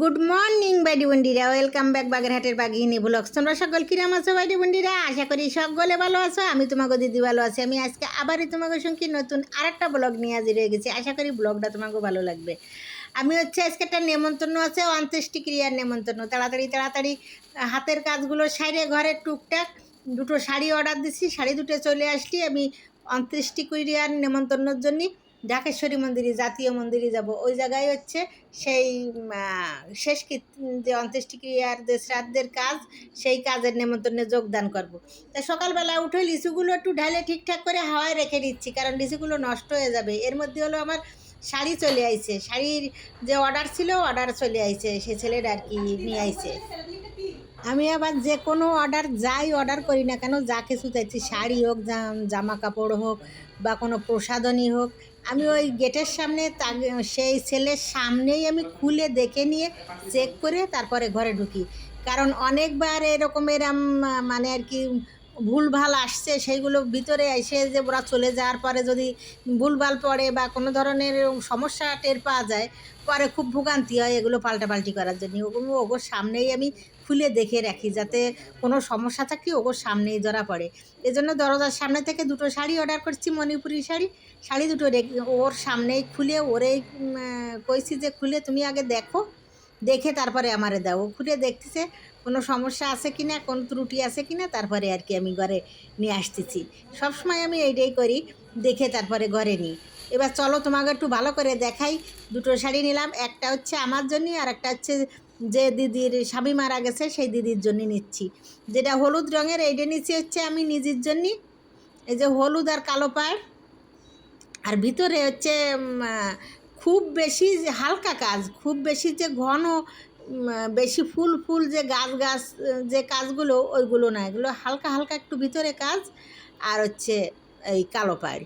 Good morning বাইডি বন্ডিরা welcome back বাগেরহাটের বাগিনী ব্লগস তোমরা সকল কিরাম আছো বাইডি বন্ডিরা আশা করি সকলে ভালো আছো। আমি তোমাকে দিদি ভালো আছি। আমি আজকে আবারই তোমাকে সঙ্গে নতুন আরেকটা ব্লগ নিয়ে হাজির হয়ে গেছি। আশা করি ব্লগটা তোমাকে ভালো লাগবে। আমি হচ্ছে আজকে একটা নেমন্তন্ন আছে অন্ত্যেষ্টি ক্রিয়ার নেমন্তন্ন। তাড়াতাড়ি তাড়াতাড়ি হাতের কাজগুলো সাইডে ঘরের টুকটাক দুটো শাড়ি অর্ডার দিচ্ছি শাড়ি দুটো চলে আসলি। আমি অন্ত্যেষ্টি ক্রিয়ার নেমন্তন্নর জন্য ঢাকেশ্বরী মন্দিরে, জাতীয় মন্দিরে যাব। ওই জায়গায় হচ্ছে সেই শেষ যে অন্ত্যেষ্টিক্রিয়ার যে শ্রাদ্ধের কাজ, সেই কাজের নেমন্তন্নে যোগদান করব। তা সকালবেলা উঠে লিচুগুলো একটু ঢালে ঠিকঠাক করে হাওয়ায় রেখে দিচ্ছি কারণ লিচুগুলো নষ্ট হয়ে যাবে। এর মধ্যে হলো আমার শাড়ি চলে আইছে। শাড়ির যে অর্ডার ছিল অর্ডার চলে আইছে। সে ছেলের আর কি নিয়ে আইছে। আমি আবার যে কোনো অর্ডার যাই অর্ডার করি না কেন, যা কিছু চাইছি, শাড়ি হোক, জাম- কাপড় হোক বা কোনো প্রসাধনী হোক, আমি ওই গেটের সামনে সেই ছেলের সামনেই আমি খুলে দেখে নিয়ে চেক করে তারপরে ঘরে ঢুকি। কারণ অনেকবার এরকমের মানে আর কি ভুলভাল আসছে, সেইগুলো ভিতরে এসে যে ওরা চলে যাওয়ার পরে যদি ভুলভাল পড়ে বা কোনো ধরনের সমস্যা টের পাওয়া যায়, পরে খুব ভোগান্তি হয় এগুলো পাল্টাপাল্টি করার জন্য। ওগুলো ওগোর সামনেই আমি খুলে দেখে রাখি যাতে কোনো সমস্যা থাকলে ওগোর সামনেই ধরা পড়ে। এজন্য দরজার সামনে থেকে দুটো শাড়ি অর্ডার করছি মণিপুরি শাড়ি। শাড়ি দুটো ওর সামনেই খুলে ওরেই কইছি যে খুলে তুমি আগে দেখো, দেখে তারপরে আমারে দাও। খুলে দেখতেছে কোনো সমস্যা আছে কি না কোনো ত্রুটি আছে কি না তারপরে আর কি আমি ঘরে নিয়ে আসতেছি। সবসময় আমি এইটাই করি, দেখে তারপরে ঘরে নিই। এবার চলো তোমাকে একটু ভালো করে দেখাই। দুটো শাড়ি নিলাম, একটা হচ্ছে আমার জন্য আর একটা হচ্ছে যে দিদির স্বামী মারা গেছে, সেই দিদির জন্য নিচ্ছি। যেটা হলুদ রঙের, এইটা নিচ্ছি হচ্ছে আমি নিজের জন্য এই যে হলুদ আর কালো পাড়। আর ভিতরে হচ্ছে খুব বেশি হালকা কাজ, খুব বেশি যে ঘন বেশি ফুল ফুল যে গাছ গাছ যে কাজগুলো, ওইগুলো না, এগুলো হালকা হালকা একটু ভিতরে কাজ। আর হচ্ছে এই কালো পাড়।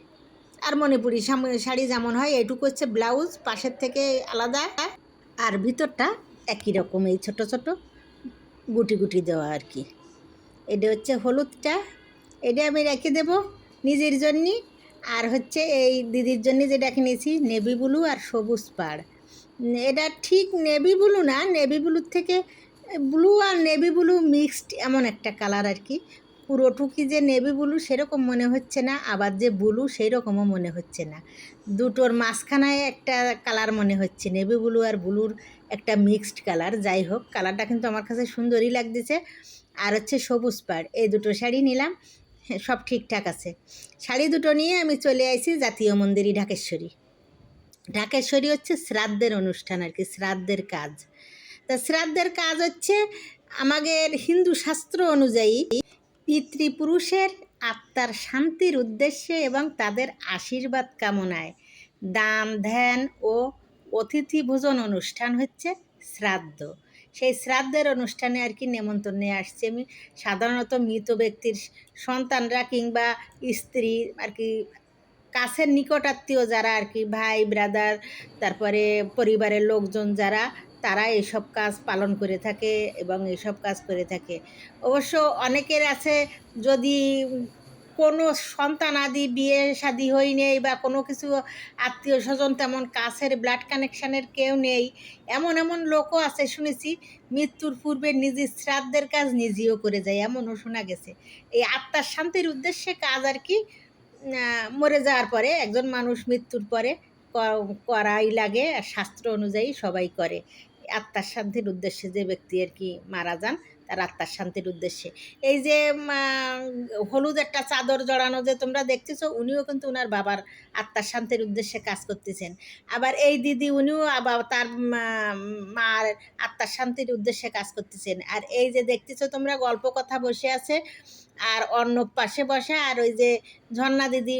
আর মণিপুরি শাড়ি যেমন হয়, এটুকু হচ্ছে ব্লাউজ, পাশের থেকে আলাদা। আর ভিতরটা একই রকম, এই ছোট ছোট গুটি গুটি দেওয়া আর কি। এটা হচ্ছে হলুদটা। এটা আমি রেখে দেব নিজের জন্য। আর হচ্ছে এই দিদির জন্য যেটা কিনেছি, নেভি ব্লু আর সবুজ পাড়। এটা ঠিক নেভি ব্লু না নেভি ব্লুর থেকে ব্লু আর নেভি ব্লু মিক্সড এমন একটা কালার আর কি। পুরোটুকি যে নেভি ব্লু সেরকম মনে হচ্ছে না, আবার যে ব্লু সেই রকমও মনে হচ্ছে না। দুটোর মাঝখানায় একটা কালার মনে হচ্ছে নেভি ব্লু আর ব্লুর একটা মিক্সড কালার যাই হোক কালারটা কিন্তু আমার কাছে সুন্দরই লাগতেছে। আর হচ্ছে সবুজ পাড়, এই দুটো শাড়ি নিলাম, সব ঠিকঠাক আছে। শাড়ি দুটো নিয়ে আমি চলে আসি জাতীয় মন্দিরই ঢাকেশ্বরী। ঢাকেশ্বরী হচ্ছে শ্রাদ্ধের অনুষ্ঠান আর কি, শ্রাদ্ধের কাজ। তা শ্রাদ্ধের কাজ হচ্ছে আমাদের হিন্দু শাস্ত্র অনুযায়ী পিতৃপুরুষের আত্মার শান্তির উদ্দেশ্যে এবং তাদের আশীর্বাদ কামনায় দান, ধ্যান ও অতিথি ভোজন অনুষ্ঠান হচ্ছে শ্রাদ্ধ। সেই শ্রাদ্ধের অনুষ্ঠানে আর কি নেমন্তন্নে আসছি আমি। সাধারণত মৃত ব্যক্তির সন্তানরা কিংবা স্ত্রী আর কি কাছের নিকটাত্মীয় যারা আর কি, ভাই ব্রাদার তারপরে পরিবারের লোকজন যারা, তারা এইসব কাজ পালন করে থাকে এবং এইসব কাজ করে থাকে। অবশ্য অনেকের আছে যদি কোনো সন্তান আদি বিয়ে শাদি হই নেই বা কোনো কিছু আত্মীয় স্বজন তেমন কাছের ব্লাড কানেকশানের কেউ নেই, এমন এমন লোকও আছে শুনেছি, মৃত্যুর পূর্বে নিজের শ্রাদ্ধের কাজ নিজেও করে যায়, এমনও শোনা গেছে। এই আত্মার শান্তির উদ্দেশ্যে কাজ আর কি মরে যাওয়ার পরে, একজন মানুষ মৃত্যুর পরে করাই লাগে আর শাস্ত্র অনুযায়ী সবাই করে। আত্মার শান্তির উদ্দেশ্যে যে ব্যক্তি আর কি মারা যান, তার আত্মার শান্তির উদ্দেশ্যে। এই যে হলুদ একটা চাদর জড়ানো যে তোমরা দেখতেছো, উনিও কিন্তু ওনার বাবার আত্মার শান্তির উদ্দেশ্যে কাজ করতেছেন। আবার এই দিদি উনিও আবার তার মার আত্মার শান্তির উদ্দেশ্যে কাজ করতেছেন। আর এই যে দেখতেছো তোমরা, গল্প কথা বসে আছে আর অন্য পাশে বসে আর ওই যে ঝর্ণা দিদি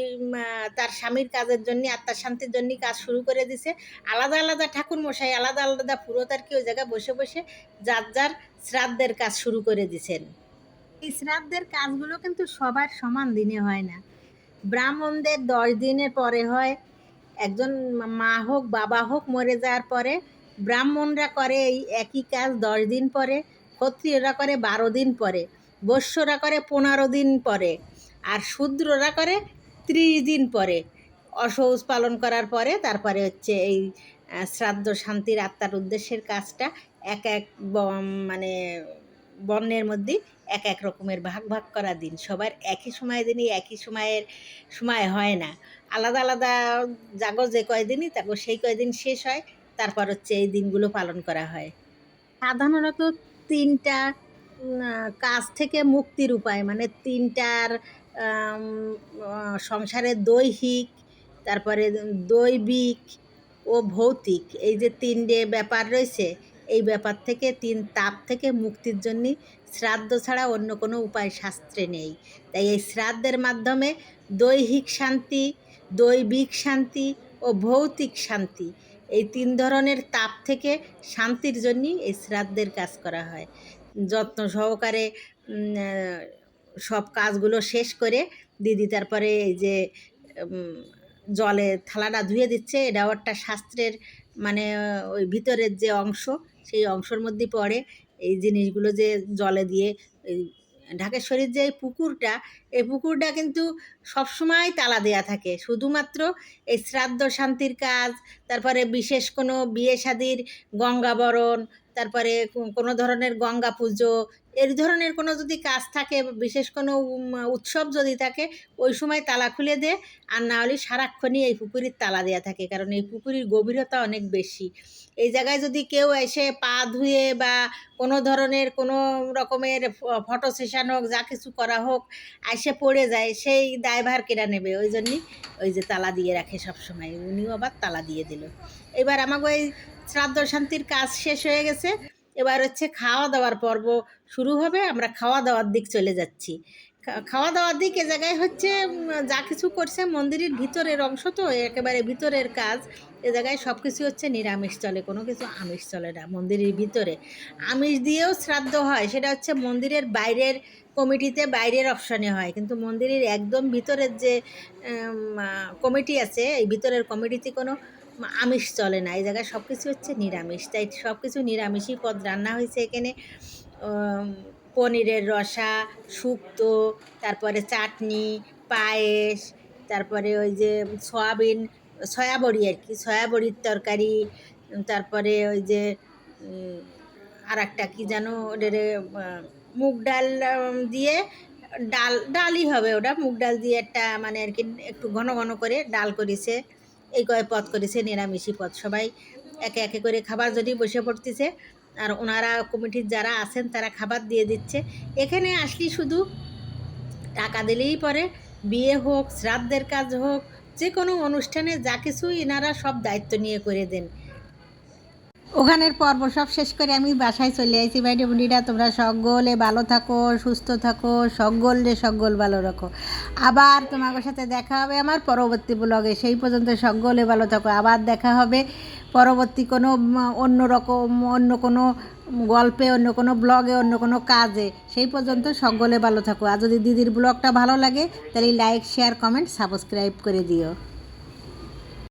তার স্বামীর কাজের জন্য, আত্মার শান্তির জন্য কাজ শুরু করে দিছে। আলাদা আলাদা ঠাকুর মশাই, আলাদা আলাদা পুরোত আর কি ওই জায়গায় বসে বসে যার যার শ্রাদ্ধের কাজ শুরু করে দিছেন। এই শ্রাদ্ধের কাজগুলো কিন্তু সবার সমান দিনে হয় না। ব্রাহ্মণদের দশ দিনের পরে হয়, একজন মা হোক, বাবা হোক, মরে যাওয়ার পরে ব্রাহ্মণরা করে এই একই কাজ দশ দিন পরে, ক্ষত্রিয়রা করে বারো দিন পরে। বৈশ্যরা করে পনেরো দিন পরে আর শূদ্ররা করে ত্রিশ দিন পরে। অসৌচ পালন করার পরে তারপরে হচ্ছে এই শ্রাদ্ধ শান্তির আত্মার উদ্দেশ্যের কাজটা এক এক মানে বর্ণের মধ্যে এক এক রকমের ভাগ ভাগ করা দিন। সবার একই সময় দিনই একই সময়ের সময় হয় না। আলাদা আলাদা জাগো যে কয়দিনই তাকে সেই কয়দিন শেষ হয়, তারপর হচ্ছে এই দিনগুলো পালন করা হয়। সাধারণত তিনটা কাজ থেকে মুক্তির উপায় মানে তিনটার সংসারে দৈহিক, তারপরে দৈবিক ও ভৌতিক, এই যে তিনটে ব্যাপার রয়েছে, এই ব্যাপার থেকে তিন তাপ থেকে মুক্তির জন্য শ্রাদ্ধ ছাড়া অন্য কোনো উপায় শাস্ত্রে নেই। তাই এই শ্রাদ্ধের মাধ্যমে দৈহিক শান্তি, দৈবিক শান্তি ও ভৌতিক শান্তি, এই তিন ধরনের তাপ থেকে শান্তির জন্যই এই শ্রাদ্ধের কাজ করা হয়। যত্ন সহকারে সব কাজগুলো শেষ করে দিদি তারপরে এই যে জলে থালাটা ধুয়ে দিচ্ছে এটাও একটা শাস্ত্রের মানে ওই ভিতরের যে অংশ, সেই অংশের মধ্যে পড়ে। এই জিনিসগুলো যে জলে দিয়ে ঢাকেশ্বরীর যে এই পুকুরটা এই পুকুরটা কিন্তু সবসময় তালা দেয়া থাকে। শুধুমাত্র এই শ্রাদ্ধ শান্তির কাজ, তারপরে বিশেষ কোনো বিয়ে শাদির গঙ্গাবরণ তারপরে কোনো ধরনের গঙ্গা পুজো এই ধরনের কোনো যদি কাজ থাকে, বিশেষ কোনো উৎসব যদি থাকে, ওই সময় তালা খুলে দেয় আর না হলে সারাক্ষণই এই পুকুরির তালা দেওয়া থাকে, কারণ এই পুকুরির গভীরতা অনেক বেশি। এই জায়গায় যদি কেউ এসে পা ধুয়ে বা কোনো ধরনের কোনো রকমের ফটো সেশন হোক, যা কিছু করা হোক, এসে পড়ে যায়, সেই দায়ভার কেরা নেবে। ওই জন্যই ওই যে তালা দিয়ে রাখে সবসময়। উনিও আবার তালা দিয়ে দিল। এবার আমাকে ওই শ্রাদ্ধ শান্তির কাজ শেষ হয়ে গেছে। এবার হচ্ছে খাওয়া দাওয়ার পর্ব শুরু হবে, আমরা খাওয়া দাওয়ার দিক চলে যাচ্ছি। খাওয়া দাওয়ার দিক এ জায়গায় হচ্ছে যা কিছু করছে মন্দিরের ভিতরের অংশ তো, একেবারে ভিতরের কাজ, এ জায়গায় সব কিছু হচ্ছে নিরামিষ চলে, কোনো কিছু আমিষ চলে না মন্দিরের ভিতরে। আমিষ দিয়েও শ্রাদ্ধ হয়, সেটা হচ্ছে মন্দিরের বাইরের কমিটিতে বাইরের অপশনে হয়, কিন্তু মন্দিরের একদম ভিতরের যে কমিটি আছে, এই ভিতরের কমিটিতে কোনো আমিষ চলে না। এই জায়গায় সব কিছু হচ্ছে নিরামিষ। তাই সব কিছু নিরামিষই পদ রান্না হয়েছে এখানে। পনিরের রসা, শুক্তো, তারপরে চাটনি, পায়েস, তারপরে ওই যে সয়াবিন, সয়াবড়ি আর কি, সয়াবড়ির তরকারি, তারপরে ওই যে আর একটা কী যেন ওদের মুগ ডাল দিয়ে ডাল, ডালই হবে ওটা। মুগ ডাল দিয়ে একটা মানে আর কি একটু ঘন ঘন করে ডাল করেছে। এই পথ করেছে নিরামিষি পথ সবাই একে একে করে খাবার যদি বসে পড়তেছে, আর ওনারা কমিটির যারা আছেন তারা খাবার দিয়ে দিচ্ছে। এখানে আসলি শুধু টাকা দিলেই পরে, বিয়ে হোক, শ্রাদ্ধের কাজ হোক যে কোনো অনুষ্ঠানে যা কিছু এনারা সব দায়িত্ব নিয়ে করে দেন। ওখানের পর্ব সব শেষ করে আমি বাসায় চলে আসি ভাই বোনিরা, তোমরা সকলে ভালো থাকো, সুস্থ থাকো, সকল সকলে সকল ভালো রাখো। আবার তোমাদের সাথে দেখা হবে আমার পরবর্তী ব্লগে সেই পর্যন্ত সকলে ভালো থাকো। আবার দেখা হবে পরবর্তী কোনো অন্য রকম, অন্য কোনো গল্পে, অন্য কোনো ব্লগে অন্য কোনো কাজে। সেই পর্যন্ত সকলে ভালো থাকো। আর যদি দিদির ব্লগটা ভালো লাগে, তাহলে লাইক শেয়ার কমেন্ট সাবস্ক্রাইব করে দিও।